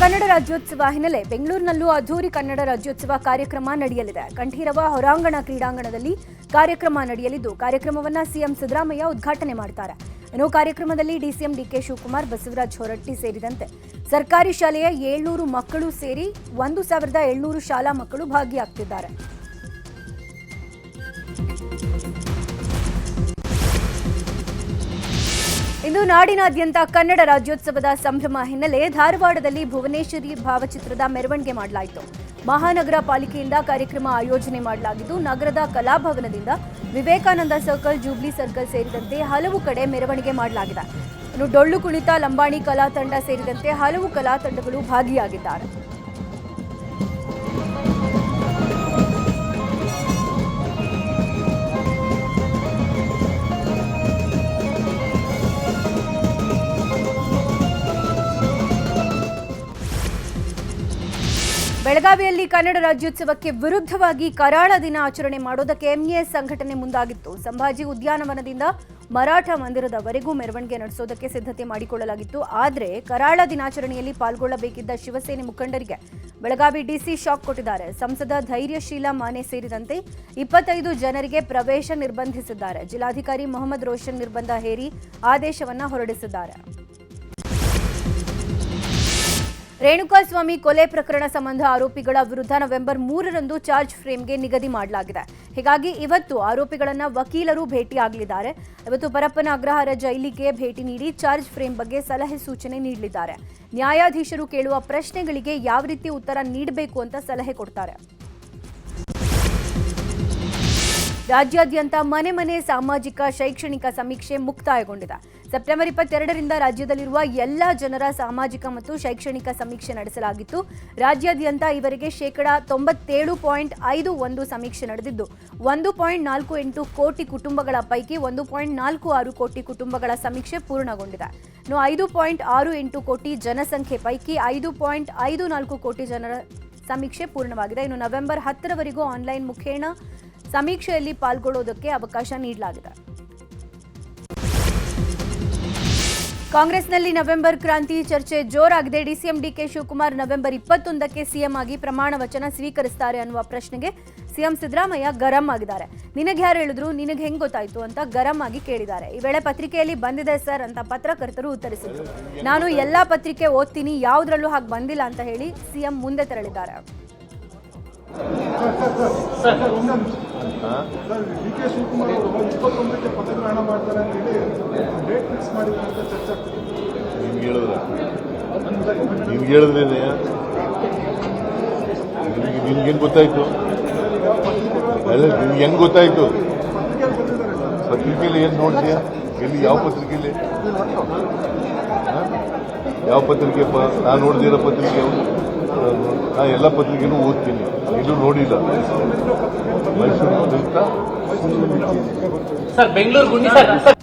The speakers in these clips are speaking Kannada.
ಕನ್ನಡ ರಾಜ್ಯೋತ್ಸವ ಹಿನ್ನೆಲೆ ಬೆಂಗಳೂರಿನಲ್ಲೂ ಅದ್ದೂರಿ ಕನ್ನಡ ರಾಜ್ಯೋತ್ಸವ ಕಾರ್ಯಕ್ರಮ ನಡೆಯಲಿದೆ. ಕಂಠೀರವ ಹೊರಾಂಗಣ ಕ್ರೀಡಾಂಗಣದಲ್ಲಿ ಕಾರ್ಯಕ್ರಮ ನಡೆಯಲಿದ್ದು, ಕಾರ್ಯಕ್ರಮವನ್ನು ಸಿಎಂ ಸಿದ್ದರಾಮಯ್ಯ ಉದ್ಘಾಟನೆ ಮಾಡುತ್ತಾರೆ ಇನ್ನು ಕಾರ್ಯಕ್ರಮದಲ್ಲಿ ಡಿಸಿಎಂ ಡಿಕೆ ಶಿವಕುಮಾರ್, ಬಸವರಾಜ್ ಹೊರಟ್ಟಿ ಸೇರಿದಂತೆ ಸರ್ಕಾರಿ ಶಾಲೆಯ ಏಳ್ನೂರು ಮಕ್ಕಳು ಸೇರಿ ಒಂದು ಸಾವಿರದ ಏಳ್ನೂರು ಶಾಲಾ ಮಕ್ಕಳು ಭಾಗಿಯಾಗ್ತಿದ್ದಾರೆ. ಇಂದು ನಾಡಿನಾದ್ಯಂತ ಕನ್ನಡ ರಾಜ್ಯೋತ್ಸವದ ಸಂಭ್ರಮ ಹಿನ್ನೆಲೆ ಧಾರವಾಡದಲ್ಲಿ ಭುವನೇಶ್ವರಿ ಭಾವಚಿತ್ರದ ಮೆರವಣಿಗೆ ಮಾಡಲಾಯಿತು. ಮಹಾನಗರ ಪಾಲಿಕೆಯಿಂದ ಕಾರ್ಯಕ್ರಮ ಆಯೋಜನೆ ಮಾಡಲಾಗಿದ್ದು, ನಗರದ ಕಲಾಭವನದಿಂದ ವಿವೇಕಾನಂದ ಸರ್ಕಲ್, ಜೂಬ್ಲಿ ಸರ್ಕಲ್ ಸೇರಿದಂತೆ ಹಲವು ಕಡೆ ಮೆರವಣಿಗೆ ಮಾಡಲಾಗಿದೆ. ಇನ್ನು ಡೊಳ್ಳು ಕುಣಿತ, ಲಂಬಾಣಿ ಕಲಾ ತಂಡ ಸೇರಿದಂತೆ ಹಲವು ಕಲಾ ತಂಡಗಳು ಭಾಗಿಯಾಗಿದ್ದಾರೆ. ಬೆಳಗಾವಿಯಲ್ಲಿ ಕನ್ನಡ ರಾಜ್ಯೋತ್ಸವಕ್ಕೆ ವಿರುದ್ಧವಾಗಿ ಕರಾಳ ದಿನ ಆಚರಣೆ ಮಾಡೋದಕ್ಕೆ ಎಂಇಎಸ್ ಸಂಘಟನೆ ಮುಂದಾಗಿತ್ತು. ಸಂಭಾಜಿ ಉದ್ಯಾನವನದಿಂದ ಮರಾಠ ಮಂದಿರದವರೆಗೂ ಮೆರವಣಿಗೆ ನಡೆಸೋದಕ್ಕೆ ಸಿದ್ಧತೆ ಮಾಡಿಕೊಳ್ಳಲಾಗಿತ್ತು. ಆದರೆ ಕರಾಳ ದಿನಾಚರಣೆಯಲ್ಲಿ ಪಾಲ್ಗೊಳ್ಳಬೇಕಿದ್ದ ಶಿವಸೇನೆ ಮುಖಂಡರಿಗೆ ಬೆಳಗಾವಿ ಡಿಸಿ ಶಾಕ್ ಕೊಟ್ಟಿದ್ದಾರೆ. ಸಂಸದ ಧೈರ್ಯಶೀಲ ಮಾನೆ ಸೇರಿದಂತೆ ಇಪ್ಪತ್ತೈದು ಜನರಿಗೆ ಪ್ರವೇಶ ನಿರ್ಬಂಧಿಸಿದ್ದಾರೆ. ಜಿಲ್ಲಾಧಿಕಾರಿ ಮೊಹಮ್ಮದ್ ರೋಷನ್ ನಿರ್ಬಂಧ ಹೇರಿ ಆದೇಶವನ್ನು ಹೊರಡಿಸಿದ್ದಾರೆ. ರೇಣುಕಾಸ್ವಾಮಿ ಕೊಲೆ ಪ್ರಕರಣ ಸಂಬಂಧ ಆರೋಪಿಗಳ ವಿರುದ್ಧ ನವೆಂಬರ್ ಮೂರರಂದು ಚಾರ್ಜ್ ಫ್ರೇಮ್ಗೆ ನಿಗದಿ ಮಾಡಲಾಗಿದೆ. ಹೀಗಾಗಿ ಇವತ್ತು ಆರೋಪಿಗಳನ್ನ ವಕೀಲರು ಭೇಟಿಯಾಗಲಿದ್ದಾರೆ. ಇವತ್ತು ಪರಪ್ಪನ ಅಗ್ರಹಾರ ಜೈಲಿಗೆ ಭೇಟಿ ನೀಡಿ ಚಾರ್ಜ್ ಫ್ರೇಮ್ ಬಗ್ಗೆ ಸಲಹೆ ಸೂಚನೆ ನೀಡಲಿದ್ದಾರೆ. ನ್ಯಾಯಾಧೀಶರು ಕೇಳುವ ಪ್ರಶ್ನೆಗಳಿಗೆ ಯಾವ ರೀತಿ ಉತ್ತರ ನೀಡಬೇಕು ಅಂತ ಸಲಹೆ ಕೊಡ್ತಾರೆ. ರಾಜ್ಯಾದ್ಯಂತ ಮನೆ ಮನೆ ಸಾಮಾಜಿಕ ಶೈಕ್ಷಣಿಕ ಸಮೀಕ್ಷೆ ಮುಕ್ತಾಯಗೊಂಡಿದೆ. ಸೆಪ್ಟೆಂಬರ್ ಇಪ್ಪತ್ತೆರಡರಿಂದ ರಾಜ್ಯದಲ್ಲಿರುವ ಎಲ್ಲ ಜನರ ಸಾಮಾಜಿಕ ಮತ್ತು ಶೈಕ್ಷಣಿಕ ಸಮೀಕ್ಷೆ ನಡೆಸಲಾಗಿತ್ತು. ರಾಜ್ಯಾದ್ಯಂತ ಇವರಿಗೆ ಶೇಕಡಾ ತೊಂಬತ್ತೇಳು ಪಾಯಿಂಟ್ ಐದು ಒಂದು ಸಮೀಕ್ಷೆ ನಡೆದಿದ್ದು, ಒಂದು ಪಾಯಿಂಟ್ ನಾಲ್ಕು ಎಂಟು ಕೋಟಿ ಕುಟುಂಬಗಳ ಪೈಕಿ ಒಂದು ಪಾಯಿಂಟ್ ನಾಲ್ಕು ಆರು ಕೋಟಿ ಕುಟುಂಬಗಳ ಸಮೀಕ್ಷೆ ಪೂರ್ಣಗೊಂಡಿದೆ. ಇನ್ನು ಐದು ಪಾಯಿಂಟ್ ಆರು ಎಂಟು ಕೋಟಿ ಜನಸಂಖ್ಯೆ ಪೈಕಿ ಐದು ಪಾಯಿಂಟ್ ಐದು ನಾಲ್ಕು ಕೋಟಿ ಜನರ ಸಮೀಕ್ಷೆ ಪೂರ್ಣವಾಗಿದೆ. ಇನ್ನು ನವೆಂಬರ್ ಹತ್ತರವರೆಗೂ ಆನ್ಲೈನ್ ಮುಖೇನ ಸಮೀಕ್ಷೆಯಲ್ಲಿ ಪಾಲ್ಗೊಳ್ಳೋದಕ್ಕೆ ಅವಕಾಶ ನೀಡಲಾಗಿದೆ. ಕಾಂಗ್ರೆಸ್ನಲ್ಲಿ ನವೆಂಬರ್ ಕ್ರಾಂತಿ ಚರ್ಚೆ ಜೋರಾಗಿದೆ. ಡಿಸಿಎಂ ಡಿಕೆ ಶಿವಕುಮಾರ್ ನವೆಂಬರ್ ಇಪ್ಪತ್ತೊಂದಕ್ಕೆ ಸಿಎಂ ಆಗಿ ಪ್ರಮಾಣ ವಚನ ಸ್ವೀಕರಿಸ್ತಾರೆ ಅನ್ನುವ ಪ್ರಶ್ನೆಗೆ ಸಿಎಂ ಸಿದ್ದರಾಮಯ್ಯ ಗರಂ ಆಗಿದ್ದಾರೆ. ನಿನಗೆ ಯಾರು ಹೇಳಿದ್ರು? ನಿನಗೆ ಹೆಂಗ್ ಗೊತ್ತಾಯ್ತು ಅಂತ ಗರಂ ಆಗಿ ಕೇಳಿದ್ದಾರೆ. ಈ ವೇಳೆ ಪತ್ರಿಕೆಯಲ್ಲಿ ಬಂದಿದೆ ಸರ್ ಅಂತ ಪತ್ರಕರ್ತರು ಉತ್ತರಿಸಿದರು. ನಾನು ಎಲ್ಲಾ ಪತ್ರಿಕೆ ಓದ್ತೀನಿ, ಯಾವುದ್ರಲ್ಲೂ ಹಾಗೆ ಬಂದಿಲ್ಲ ಅಂತ ಹೇಳಿ ಸಿಎಂ ಮುಂದೆ ತೆರಳಿದ್ದಾರೆ. ಅಂತ ಹೇಳಿ ಡೇಟ್ ಅಂತ ನಿಮ್ಗೆ ಹೇಳಿದ್ರೆ ನಿಮ್ಗೇನು ಗೊತ್ತಾಯ್ತು? ಅಲ್ಲ ನಿಮ್ಗೆ ಹೆಂಗ್ ಗೊತ್ತಾಯ್ತು? ಪತ್ರಿಕೆಯಲ್ಲಿ ಏನು ನೋಡ್ತೀಯಾ? ಎಲ್ಲಿ, ಯಾವ ಪತ್ರಿಕೆಯಲ್ಲಿ ಯಾವ ಪತ್ರಿಕೆ ನಾನು ನೋಡಿದಿರೋ ಪತ್ರಿಕೆ ನಾನು ಎಲ್ಲ ಪತ್ರಿಕೆನೂ ಓದ್ತೀನಿ. ಇದು ನೋಡಿಲ್ಲ. ಮೈಸೂರು ಅಂತ ಸರ್. ಬೆಂಗಳೂರು ಗುಂಡಿ ಸರ್. ಸರ್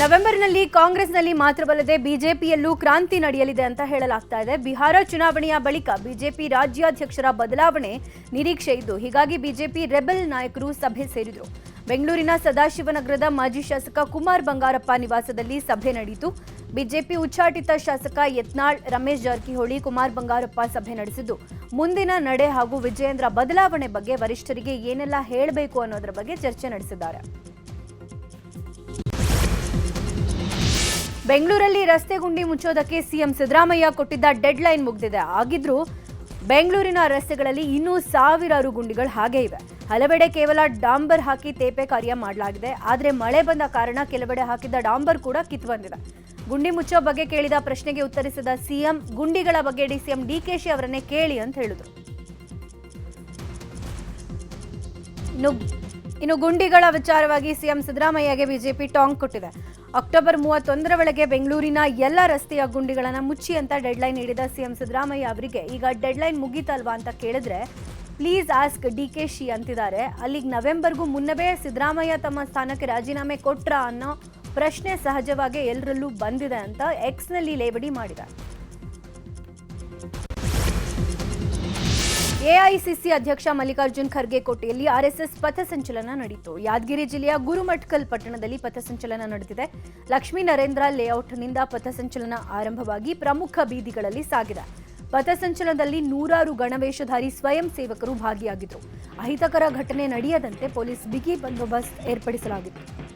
ನವೆಂಬರ್ನಲ್ಲಿ ಕಾಂಗ್ರೆಸ್ನಲ್ಲಿ ಮಾತ್ರವಲ್ಲದೆ ಬಿಜೆಪಿಯಲ್ಲೂ ಕ್ರಾಂತಿ ನಡೆಯಲಿದೆ ಅಂತ ಹೇಳಲಾಗ್ತಾ ಇದೆ. ಬಿಹಾರ ಚುನಾವಣೆಯ ಬಳಿಕ ಬಿಜೆಪಿ ರಾಜ್ಯಾಧ್ಯಕ್ಷರ ಬದಲಾವಣೆ ನಿರೀಕ್ಷೆ ಇದ್ದು ಹೀಗಾಗಿ ಬಿಜೆಪಿ ರೆಬೆಲ್ ನಾಯಕರು ಸಭೆ ಸೇರಿದರು. ಬೆಂಗಳೂರಿನ ಸದಾಶಿವನಗರದ ಮಾಜಿ ಶಾಸಕ ಕುಮಾರ್ ಬಂಗಾರಪ್ಪ ನಿವಾಸದಲ್ಲಿ ಸಭೆ ನಡೆಯಿತು. ಬಿಜೆಪಿ ಉಚ್ಚಾಟಿತ ಶಾಸಕ ಯತ್ನಾಳ್, ರಮೇಶ್ ಜಾರಕಿಹೊಳಿ, ಕುಮಾರ್ ಬಂಗಾರಪ್ಪ ಸಭೆ ನಡೆಸಿದ್ದು. ಮುಂದಿನ ನಡೆ ಹಾಗೂ ವಿಜಯೇಂದ್ರ ಬದಲಾವಣೆ ಬಗ್ಗೆ ವರಿಷ್ಠರಿಗೆ ಏನೆಲ್ಲ ಹೇಳಬೇಕು ಅನ್ನೋದರ ಬಗ್ಗೆ ಚರ್ಚೆ ನಡೆಸಿದ್ದಾರೆ. ಬೆಂಗಳೂರಲ್ಲಿ ರಸ್ತೆ ಗುಂಡಿ ಮುಚ್ಚೋದಕ್ಕೆ ಸಿಎಂ ಸಿದ್ದರಾಮಯ್ಯ ಕೊಟ್ಟಿದ್ದ ಡೆಡ್ ಲೈನ್ ಮುಗಿದಿದೆ. ಆಗಿದ್ರೂ ಬೆಂಗಳೂರಿನ ರಸ್ತೆಗಳಲ್ಲಿ ಇನ್ನೂ ಸಾವಿರಾರು ಗುಂಡಿಗಳು ಹಾಗೆ ಇವೆ. ಹಲವೆಡೆ ಕೇವಲ ಡಾಂಬರ್ ಹಾಕಿ ತೇಪೆ ಕಾರ್ಯ ಮಾಡಲಾಗಿದೆ. ಆದರೆ ಮಳೆ ಬಂದ ಕಾರಣ ಕೆಲವೆಡೆ ಹಾಕಿದ್ದ ಡಾಂಬರ್ ಕೂಡ ಕಿತ್ತು ಬಂದಿದೆ ಗುಂಡಿ ಮುಚ್ಚೋ ಬಗ್ಗೆ ಕೇಳಿದ ಪ್ರಶ್ನೆಗೆ ಉತ್ತರಿಸಿದ ಸಿಎಂ, ಗುಂಡಿಗಳ ಬಗ್ಗೆ ಡಿಸಿಎಂ ಡಿಕೆಶಿ ಅವರನ್ನೇ ಕೇಳಿ ಅಂತ ಹೇಳಿದರು. ಇನ್ನು ಗುಂಡಿಗಳ ವಿಚಾರವಾಗಿ ಸಿಎಂ ಸಿದ್ದರಾಮಯ್ಯಗೆ ಬಿಜೆಪಿ ಟಾಂಗ್ ಕೊಟ್ಟಿದೆ. ಅಕ್ಟೋಬರ್ ಮೂವತ್ತೊಂದರ ಒಳಗೆ ಬೆಂಗಳೂರಿನ ಎಲ್ಲ ರಸ್ತೆಯ ಗುಂಡಿಗಳನ್ನು ಮುಚ್ಚಿ ಅಂತ ಡೆಡ್ಲೈನ್ ನೀಡಿದ ಸಿಎಂ ಸಿದ್ದರಾಮಯ್ಯ ಅವರಿಗೆ ಈಗ ಡೆಡ್ಲೈನ್ ಮುಗೀತಲ್ವಾ ಅಂತ ಕೇಳಿದ್ರೆ please ask D K Shi ಅಂತಿದ್ದಾರೆ. ಅಲ್ಲಿಗೆ ನವೆಂಬರ್ಗೂ ಮುನ್ನವೇ ಸಿದ್ದರಾಮಯ್ಯ ತಮ್ಮ ಸ್ಥಾನಕ್ಕೆ ರಾಜೀನಾಮೆ ಕೊಟ್ರ ಅನ್ನೋ ಪ್ರಶ್ನೆ ಸಹಜವಾಗಿ ಎಲ್ಲರಲ್ಲೂ ಬಂದಿದೆ ಅಂತ ಎಕ್ಸ್ನಲ್ಲಿ ಲೇವಡಿ ಮಾಡಿದ್ದಾರೆ ಎಐಸಿಸಿ ಅಧ್ಯಕ್ಷ ಮಲ್ಲಿಕಾರ್ಜುನ್ ಖರ್ಗೆ ಕೋಟೆಯಲ್ಲಿ ಆರ್ಎಸ್ಎಸ್ ಪಥಸಂಚಲನ ನಡೆಯಿತು ಯಾದಗಿರಿ ಜಿಲ್ಲೆಯ ಗುರುಮಠಕಲ್ ಪಟ್ಟಣದಲ್ಲಿ ಪಥಸಂಚಲನ ನಡೆದಿದೆ. ಲಕ್ಷ್ಮೀ ನರೇಂದ್ರ ಲೇಔಟ್ನಿಂದ ಪಥಸಂಚಲನ ಆರಂಭವಾಗಿ ಪ್ರಮುಖ ಬೀದಿಗಳಲ್ಲಿ ಸಾಗಿದೆ. ಪಥಸಂಚಲನದಲ್ಲಿ ನೂರಾರು ಗಣವೇಷಧಾರಿ ಸ್ವಯಂ ಸೇವಕರು ಭಾಗಿಯಾಗಿದ್ದರು. ಅಹಿತಕರ ಘಟನೆ ನಡೆಯದಂತೆ ಪೊಲೀಸ್ ಬಿಗಿ ಬಂದೋಬಸ್ತ್ ಏರ್ಪಡಿಸಲಾಗಿತ್ತು.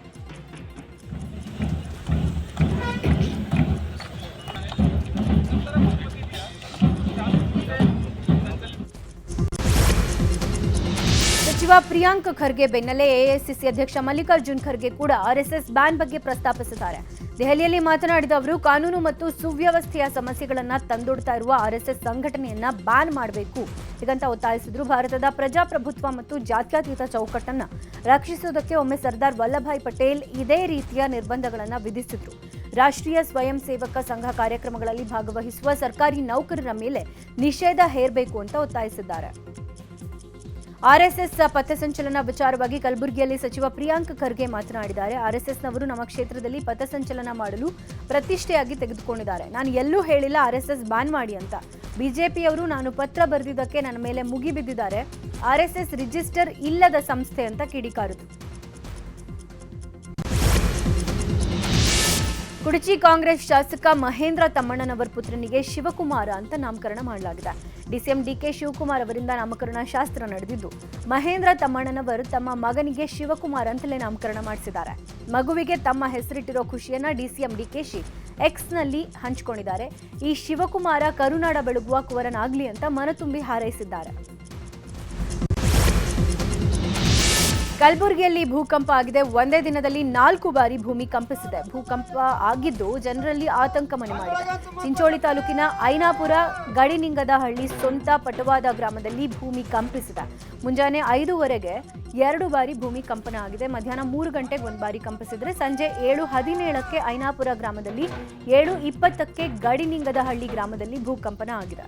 ಸಚಿವ ಪ್ರಿಯಾಂಕ್ ಖರ್ಗೆ ಬೆನ್ನಲ್ಲೇ ಎಐಸಿಸಿ ಅಧ್ಯಕ್ಷ ಮಲ್ಲಿಕಾರ್ಜುನ್ ಖರ್ಗೆ ಕೂಡ ಆರ್ಎಸ್ಎಸ್ ಬ್ಯಾನ್ ಬಗ್ಗೆ ಪ್ರಸ್ತಾಪಿಸಿದ್ದಾರೆ. ದೆಹಲಿಯಲ್ಲಿ ಮಾತನಾಡಿದ ಅವರು, ಕಾನೂನು ಮತ್ತು ಸುವ್ಯವಸ್ಥೆಯ ಸಮಸ್ಯೆಗಳನ್ನ ತಂದೊಡ್ತಾ ಇರುವ ಆರ್ಎಸ್ಎಸ್ ಸಂಘಟನೆಯನ್ನ ಬ್ಯಾನ್ ಮಾಡಬೇಕು. ಹೀಗಂತ ಒತ್ತಾಯಿಸಿದ್ರು, ಭಾರತದ ಪ್ರಜಾಪ್ರಭುತ್ವ ಮತ್ತು ಜಾತ್ಯತೀತ ಚೌಕಟ್ಟನ್ನ ರಕ್ಷಿಸುವುದಕ್ಕೆ ಒಮ್ಮೆ ಸರ್ದಾರ್ ವಲ್ಲಭಾಯ್ ಪಟೇಲ್ ಇದೇ ರೀತಿಯ ನಿರ್ಬಂಧಗಳನ್ನ ವಿಧಿಸಿದ್ರು. ರಾಷ್ಟ್ರೀಯ ಸ್ವಯಂ ಸೇವಕ ಸಂಘ ಕಾರ್ಯಕ್ರಮಗಳಲ್ಲಿ ಭಾಗವಹಿಸುವ ಸರ್ಕಾರಿ ನೌಕರರ ಮೇಲೆ ನಿಷೇಧ ಹೇರಬೇಕು ಅಂತ ಒತ್ತಾಯಿಸಿದ್ದಾರೆ. ಆರ್ಎಸ್ಎಸ್ ಪಥಸಂಚಲನ ವಿಚಾರವಾಗಿ ಕಲಬುರಗಿಯಲ್ಲಿ ಸಚಿವ ಪ್ರಿಯಾಂಕ್ ಖರ್ಗೆ ಮಾತನಾಡಿದ್ದಾರೆ. ಆರ್ಎಸ್ಎಸ್ನವರು ನಮ್ಮ ಕ್ಷೇತ್ರದಲ್ಲಿ ಪಥಸಂಚಲನ ಮಾಡಲು ಪ್ರತಿಷ್ಠೆಯಾಗಿ ತೆಗೆದುಕೊಂಡಿದ್ದಾರೆ. ನಾನು ಎಲ್ಲೂ ಹೇಳಿಲ್ಲ ಆರ್ಎಸ್ಎಸ್ ಬ್ಯಾನ್ ಮಾಡಿ ಅಂತ. ಬಿಜೆಪಿಯವರು ನಾನು ಪತ್ರ ಬರೆದಿದ್ದಕ್ಕೆ ನನ್ನ ಮೇಲೆ ಮುಗಿಬಿದ್ದಿದ್ದಾರೆ. ಆರ್ಎಸ್ಎಸ್ ರಿಜಿಸ್ಟರ್ ಇಲ್ಲದ ಸಂಸ್ಥೆ ಅಂತ ಕಿಡಿಕಾರಿತು ಕುಡಚಿ ಕಾಂಗ್ರೆಸ್ ಶಾಸಕ ಮಹೇಂದ್ರ ತಮ್ಮಣ್ಣನವರ ಪುತ್ರನಿಗೆ ಶಿವಕುಮಾರ ಅಂತ ನಾಮಕರಣ ಮಾಡಲಾಗಿದೆ. ಡಿಸಿಎಂ ಡಿಕೆ ಶಿವಕುಮಾರ್ ಅವರಿಂದ ನಾಮಕರಣ ಶಾಸ್ತ್ರ ನಡೆದಿದ್ದು, ಮಹೇಂದ್ರ ತಮ್ಮಣ್ಣನವರು ತಮ್ಮ ಮಗನಿಗೆ ಶಿವಕುಮಾರ್ ಅಂತಲೇ ನಾಮಕರಣ ಮಾಡಿಸಿದ್ದಾರೆ. ಮಗುವಿಗೆ ತಮ್ಮ ಹೆಸರಿಟ್ಟಿರೋ ಖುಷಿಯನ್ನ ಡಿಸಿಎಂ ಡಿಕೆಶಿ ಎಕ್ಸ್ನಲ್ಲಿ ಹಂಚಿಕೊಂಡಿದ್ದಾರೆ. ಈ ಶಿವಕುಮಾರ ಕರುನಾಡ ಬೆಳಗುವ ಕುವರನಾಗ್ಲಿ ಅಂತ ಮನತುಂಬಿ ಹಾರೈಸಿದ್ದಾರೆ. ಕಲಬುರಗಿಯಲ್ಲಿ ಭೂಕಂಪ ಆಗಿದೆ. ಒಂದೇ ದಿನದಲ್ಲಿ ನಾಲ್ಕು ಬಾರಿ ಭೂಮಿ ಕಂಪಿಸಿದೆ. ಭೂಕಂಪ ಆಗಿದ್ದು ಜನರಲ್ಲಿ ಆತಂಕ ಮನೆ ಮಾಡಿದೆ. ಚಿಂಚೋಳಿ ತಾಲೂಕಿನ ಐನಾಪುರ ಗಡಿನಿಂಗದಹಳ್ಳಿ ಸ್ವಂತ ಪಟವಾದ ಗ್ರಾಮದಲ್ಲಿ ಭೂಮಿ ಕಂಪಿಸಿದೆ. ಮುಂಜಾನೆ ಐದೂವರೆಗೆ ಎರಡು ಬಾರಿ ಭೂಮಿ ಕಂಪನ ಆಗಿದೆ. ಮಧ್ಯಾಹ್ನ ಮೂರು ಗಂಟೆಗೆ ಒಂದು ಬಾರಿ ಕಂಪಿಸಿದ್ರೆ ಸಂಜೆ ಏಳು ಹದಿನೇಳಕ್ಕೆ ಐನಾಪುರ ಗ್ರಾಮದಲ್ಲಿ ಏಳು ಇಪ್ಪತ್ತಕ್ಕೆ ಗಡಿನಿಂಗದಹಳ್ಳಿ ಗ್ರಾಮದಲ್ಲಿ ಭೂಕಂಪನ ಆಗಿದೆ.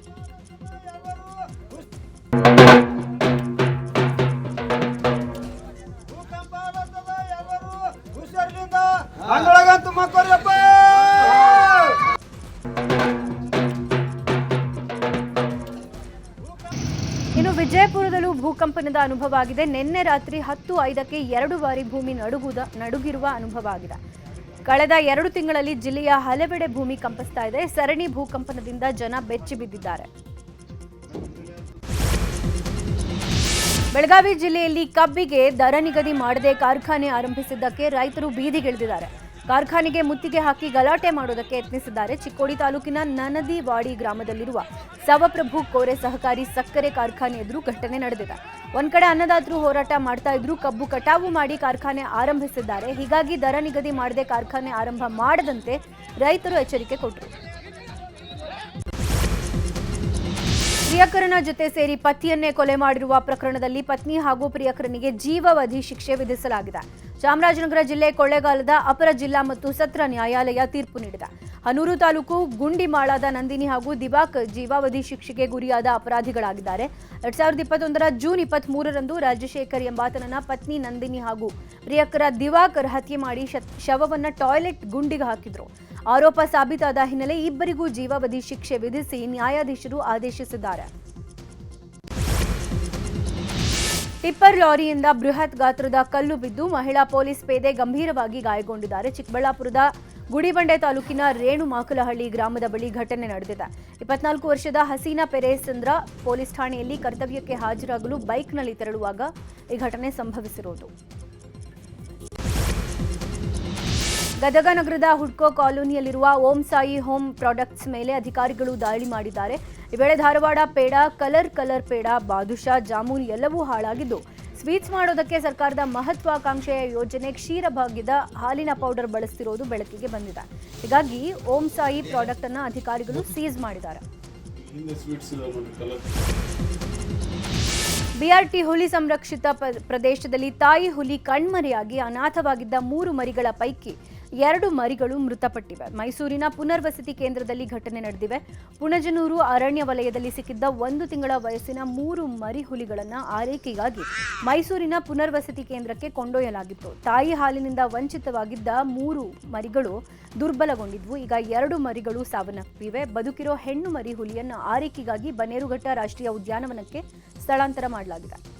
ಇನ್ನು ವಿಜಯಪುರದಲ್ಲೂ ಭೂಕಂಪನದ ಅನುಭವ ಆಗಿದೆ. ನಿನ್ನೆ ರಾತ್ರಿ ಹತ್ತು ಐದಕ್ಕೆ ಎರಡು ಬಾರಿ ಭೂಮಿ ನಡುಗುದ, ನಡುಗಿರುವ ಅನುಭವ ಆಗಿದೆ. ಕಳೆದ ಎರಡು ತಿಂಗಳಲ್ಲಿ ಜಿಲ್ಲೆಯ ಹಲವೆಡೆ ಭೂಮಿ ಕಂಪಿಸ್ತಾ ಇದೆ. ಸರಣಿ ಭೂಕಂಪನದಿಂದ ಜನ ಬೆಚ್ಚಿ ಬಿದ್ದಿದ್ದಾರೆ. ಬೆಳಗಾವಿ ಜಿಲ್ಲೆಯಲ್ಲಿ ಕಬ್ಬಿಗೆ ದರ ನಿಗದಿ ಮಾಡದೆ ಕಾರ್ಖಾನೆ ಆರಂಭಿಸಿದ್ದಕ್ಕೆ ರೈತರು ಬೀದಿಗಿಳಿದಿದ್ದಾರೆ ಕಾರ್ಖಾನೆಗೆ ಮುತ್ತಿಗೆ ಹಾಕಿ ಗಲಾಟೆ ಮಾಡೋದಕ್ಕೆ ಯತ್ನಿಸಿದ್ದಾರೆ ಚಿಕ್ಕೋಡಿ ತಾಲೂಕಿನ ನನದಿವಾಡಿ ಗ್ರಾಮದಲ್ಲಿರುವ ಸವಪ್ರಭು ಕೋರೆ ಸಹಕಾರಿ ಸಕ್ಕರೆ ಕಾರ್ಖಾನೆ ಎದುರು ಘಟನೆ ನಡೆದಿದೆ. ಒಂದ್ ಕಡೆ ಅನ್ನದಾತರು ಹೋರಾಟ ಮಾಡ್ತಾ ಇದ್ರು, ಕಬ್ಬು ಕಟಾವು ಮಾಡಿ ಕಾರ್ಖಾನೆ ಆರಂಭಿಸಿದ್ದಾರೆ. ಹೀಗಾಗಿ ದರ ನಿಗದಿ ಮಾಡದೆ ಕಾರ್ಖಾನೆ ಆರಂಭ ಮಾಡದಂತೆ ರೈತರು ಎಚ್ಚರಿಕೆ ಕೊಟ್ಟರು. ಪ್ರಿಯಕರನ ಜೊತೆ ಸೇರಿ ಪತಿಯನ್ನೇ ಕೊಲೆ ಮಾಡಿರುವ ಪ್ರಕರಣದಲ್ಲಿ ಪತ್ನಿ ಹಾಗೂ ಪ್ರಿಯಕರನಿಗೆ ಜೀವಾವಧಿ ಶಿಕ್ಷೆ ವಿಧಿಸಲಾಗಿದೆ. ಚಾಮರಾಜನಗರ ಜಿಲ್ಲೆ ಕೊಳ್ಳೇಗಾಲದ ಅಪರ ಜಿಲ್ಲಾ ಮತ್ತು ಸತ್ರ ನ್ಯಾಯಾಲಯ ತೀರ್ಪು ನೀಡಿದೆ. ಹನೂರು ತಾಲೂಕು ಗುಂಡಿಮಾಳದ ನಂದಿನಿ ಹಾಗೂ ದಿವಾಕ್ ಜೀವಾವಧಿ ಶಿಕ್ಷೆಗೆ ಗುರಿಯಾದ ಅಪರಾಧಿಗಳಾಗಿದ್ದಾರೆ. ಎರಡ್ ಸಾವಿರದ ಇಪ್ಪತ್ತೊಂದರ ಜೂನ್ ಇಪ್ಪತ್ತ್ ಮೂರರಂದು ರಾಜಶೇಖರ್ ಎಂಬಾತನನ್ನ ಪತ್ನಿ ನಂದಿನಿ ಹಾಗೂ ಪ್ರಿಯಕರ ದಿವಾಕರ್ ಹತ್ಯೆ ಮಾಡಿ ಶವವನ್ನು ಟಾಯ್ಲೆಟ್ ಗುಂಡಿಗೆ ಹಾಕಿದ್ರು. ಆರೋಪ ಸಾಬೀತಾದ ಹಿನ್ನೆಲೆ ಇಬ್ಬರಿಗೂ ಜೀವಾವಧಿ ಶಿಕ್ಷೆ ವಿಧಿಸಿ ನ್ಯಾಯಾಧೀಶರು ಆದೇಶಿಸಿದ್ದಾರೆ. ಟಿಪ್ಪರ್ ಲಾರಿಯಿಂದ ಬೃಹತ್ ಗಾತ್ರದ ಕಲ್ಲು ಬಿದ್ದು ಮಹಿಳಾ ಪೊಲೀಸ್ ಪೇದೆ ಗಂಭೀರವಾಗಿ ಗಾಯಗೊಂಡಿದ್ದಾರೆ. ಚಿಕ್ಕಬಳ್ಳಾಪುರದ ಗುಡಿಬಂಡೆ ತಾಲೂಕಿನ ರೇಣು ಮಾಕಲಹಳ್ಳಿ ಗ್ರಾಮದ ಬಳಿ ಘಟನೆ ನಡೆದಿದೆ. ಇಪ್ಪತ್ನಾಲ್ಕು ವರ್ಷದ ಹಸೀನಾ ಪೆರೇಸಂದ್ರ ಪೊಲೀಸ್ ಠಾಣೆಯಲ್ಲಿ ಕರ್ತವ್ಯಕ್ಕೆ ಹಾಜರಾಗಲು ಬೈಕ್ನಲ್ಲಿ ತೆರಳುವಾಗ ಈ ಘಟನೆ ಸಂಭವಿಸಿರುವುದು. ಗದಗ ನಗರದ ಹುಡ್ಕೋ ಕಾಲೋನಿಯಲ್ಲಿರುವ ಓಂ ಸಾಯಿ ಹೋಮ್ ಪ್ರಾಡಕ್ಟ್ಸ್ ಮೇಲೆ ಅಧಿಕಾರಿಗಳು ದಾಳಿ ಮಾಡಿದ್ದಾರೆ. ಈ ವೇಳೆ ಧಾರವಾಡ ಪೇಡ ಕಲರ್ ಕಲರ್ ಪೇಡ ಬಾದುಷಾ ಜಾಮೂನ್ ಎಲ್ಲವೂ ಹಾಳಾಗಿದ್ದು ಸ್ವೀಟ್ಸ್ ಮಾಡೋದಕ್ಕೆ ಸರ್ಕಾರದ ಮಹತ್ವಾಕಾಂಕ್ಷೆಯ ಯೋಜನೆ ಕ್ಷೀರಭಾಗ್ಯದ ಹಾಲಿನ ಪೌಡರ್ ಬಳಸ್ತಿರೋದು ಬೆಳಕಿಗೆ ಬಂದಿದೆ. ಹೀಗಾಗಿ ಓಂ ಸಾಯಿ ಪ್ರಾಡಕ್ಟ್ ಅನ್ನ ಅಧಿಕಾರಿಗಳು ಸೀಸ್ ಮಾಡಿದ್ದಾರೆ. ಬಿಆರ್ಟಿ ಹುಲಿ ಸಂರಕ್ಷಿತ ಪ್ರದೇಶದಲ್ಲಿ ತಾಯಿ ಹುಲಿ ಕಣ್ಮರೆಯಾಗಿ ಅನಾಥವಾಗಿದ್ದ ಮೂರು ಮರಿಗಳ ಪೈಕಿ ಎರಡು ಮರಿಗಳು ಮೃತಪಟ್ಟಿವೆ. ಮೈಸೂರಿನ ಪುನರ್ವಸತಿ ಕೇಂದ್ರದಲ್ಲಿ ಘಟನೆ ನಡೆದಿವೆ. ಪುಣಜನೂರು ಅರಣ್ಯ ವಲಯದಲ್ಲಿ ಸಿಕ್ಕಿದ್ದ ಒಂದು ತಿಂಗಳ ವಯಸ್ಸಿನ ಮೂರು ಮರಿ ಹುಲಿಗಳನ್ನು ಆರೈಕೆಗಾಗಿ ಮೈಸೂರಿನ ಪುನರ್ವಸತಿ ಕೇಂದ್ರಕ್ಕೆ ಕೊಂಡೊಯ್ಯಲಾಗಿತ್ತು. ತಾಯಿ ಹಾಲಿನಿಂದ ವಂಚಿತವಾಗಿದ್ದ ಮೂರು ಮರಿಗಳು ದುರ್ಬಲಗೊಂಡಿದ್ವು. ಈಗ ಎರಡು ಮರಿಗಳು ಸಾವನ್ನಪ್ಪಿವೆ. ಬದುಕಿರೋ ಹೆಣ್ಣು ಮರಿ ಹುಲಿಯನ್ನು ಆರೈಕೆಗಾಗಿ ಬನೇರುಘಟ್ಟ ರಾಷ್ಟ್ರೀಯ ಉದ್ಯಾನವನಕ್ಕೆ ಸ್ಥಳಾಂತರ ಮಾಡಲಾಗಿದೆ.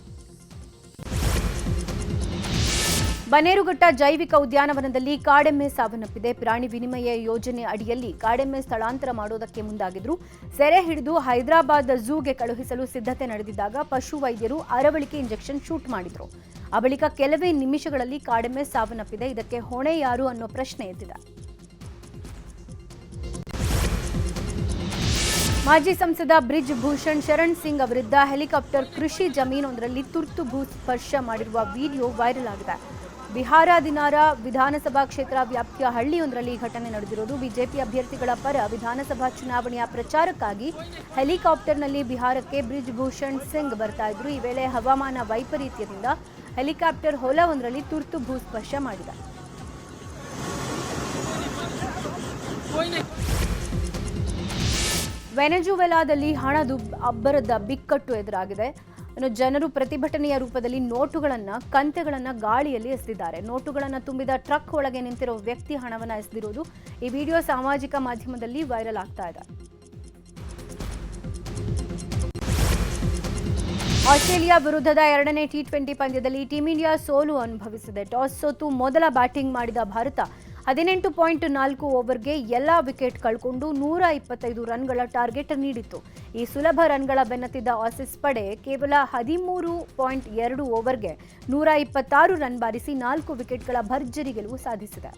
ಬನ್ನೇರುಘಟ್ಟ ಜೈವಿಕ ಉದ್ಯಾನವನದಲ್ಲಿ ಕಾಡೆಮ್ಮೆ ಸಾವನ್ನಪ್ಪಿದೆ. ಪ್ರಾಣಿ ವಿನಿಮಯ ಯೋಜನೆ ಅಡಿಯಲ್ಲಿ ಕಾಡೆಮ್ಮೆ ಸ್ಥಳಾಂತರ ಮಾಡುವುದಕ್ಕೆ ಮುಂದಾಗಿದ್ರು. ಸೆರೆ ಹಿಡಿದು ಹೈದರಾಬಾದ್ ಝೂಗೆ ಕಳುಹಿಸಲು ಸಿದ್ಧತೆ ನಡೆದಿದ್ದಾಗ ಪಶು ವೈದ್ಯರು ಅರವಳಿಕೆ ಇಂಜೆಕ್ಷನ್ ಶೂಟ್ ಮಾಡಿದ್ರು. ಆ ಬಳಿಕ ಕೆಲವೇ ನಿಮಿಷಗಳಲ್ಲಿ ಕಾಡೆಮ್ಮೆ ಸಾವನ್ನಪ್ಪಿದೆ. ಇದಕ್ಕೆ ಹೊಣೆ ಯಾರು ಅನ್ನೋ ಪ್ರಶ್ನೆ ಎದ್ದಿದೆ. ಮಾಜಿ ಸಂಸದ ಬ್ರಿಜ್ ಭೂಷಣ್ ಶರಣ್ ಸಿಂಗ್ ಅವರಿದ್ದ ಹೆಲಿಕಾಪ್ಟರ್ ಕೃಷಿ ಜಮೀನೊಂದರಲ್ಲಿ ತುರ್ತು ಭೂ ಸ್ಪರ್ಶ ಮಾಡಿರುವ ವಿಡಿಯೋ ವೈರಲ್ ಆಗಿದೆ. ಬಿಹಾರ ದಿನಾರ ವಿಧಾನಸಭಾ ಕ್ಷೇತ್ರ ವ್ಯಾಪ್ತಿಯ ಹಳ್ಳಿಯೊಂದರಲ್ಲಿ ಈ ಘಟನೆ ನಡೆದಿರೋದು ಬಿಜೆಪಿ ಅಭ್ಯರ್ಥಿಗಳ ಪರ ವಿಧಾನಸಭಾ ಚುನಾವಣೆಯ ಪ್ರಚಾರಕ್ಕಾಗಿ ಹೆಲಿಕಾಪ್ಟರ್ನಲ್ಲಿ ಬಿಹಾರಕ್ಕೆ ಬ್ರಿಜ್ ಭೂಷಣ್ ಸಿಂಗ್ ಬರ್ತಾ ಇದ್ರು. ಈ ವೇಳೆ ಹವಾಮಾನ ವೈಪರೀತ್ಯದಿಂದ ಹೆಲಿಕಾಪ್ಟರ್ ಹೊಲವೊಂದರಲ್ಲಿ ತುರ್ತು ಭೂಸ್ಪರ್ಶ ಮಾಡಿದೆ ವೆನೆಜುವೆಲಾದಲ್ಲಿ ಹಣದು ಅಬ್ಬರದ ಬಿಕ್ಕಟ್ಟು ಎದುರಾಗಿದೆ. ಇನ್ನು ಜನರು ಪ್ರತಿಭಟನೆಯ ರೂಪದಲ್ಲಿ ನೋಟುಗಳನ್ನು, ಕಂತೆಗಳನ್ನು ಗಾಳಿಯಲ್ಲಿ ಎಸೆದಿದ್ದಾರೆ. ನೋಟುಗಳನ್ನು ತುಂಬಿದ ಟ್ರಕ್ ಒಳಗೆ ನಿಂತಿರೋ ವ್ಯಕ್ತಿ ಹಣವನ್ನು ಎಸೆದಿರುವುದು ಈ ವಿಡಿಯೋ ಸಾಮಾಜಿಕ ಮಾಧ್ಯಮದಲ್ಲಿ ವೈರಲ್ ಆಗ್ತಾ ಇದೆ. ಆಸ್ಟ್ರೇಲಿಯಾ ವಿರುದ್ಧದ ಎರಡನೇ ಟಿ ಟ್ವೆಂಟಿ ಪಂದ್ಯದಲ್ಲಿ ಟೀಂ ಇಂಡಿಯಾ ಸೋಲು ಅನುಭವಿಸಿದೆ. ಟಾಸ್ ಸೋತು ಮೊದಲ ಬ್ಯಾಟಿಂಗ್ ಮಾಡಿದ ಭಾರತ ಹದಿನೆಂಟು ಪಾಯಿಂಟ್ ನಾಲ್ಕು ಓವರ್ಗೆ ಎಲ್ಲ ವಿಕೆಟ್ ಕಳ್ಕೊಂಡು ನೂರ ಇಪ್ಪತ್ತೈದು ರನ್ಗಳ ಟಾರ್ಗೆಟ್ ನೀಡಿತ್ತು. ಈ ಸುಲಭ ರನ್ಗಳ ಬೆನ್ನತ್ತಿದ್ದ ಆಸಿಸ್ ಪಡೆ ಕೇವಲ ಹದಿಮೂರು ಪಾಯಿಂಟ್ ಎರಡು ಓವರ್ಗೆ ನೂರ ಇಪ್ಪತ್ತಾರು ರನ್ ಬಾರಿಸಿ ನಾಲ್ಕು ವಿಕೆಟ್ಗಳ ಭರ್ಜರಿ ಗೆಲುವು ಸಾಧಿಸಿದೆ.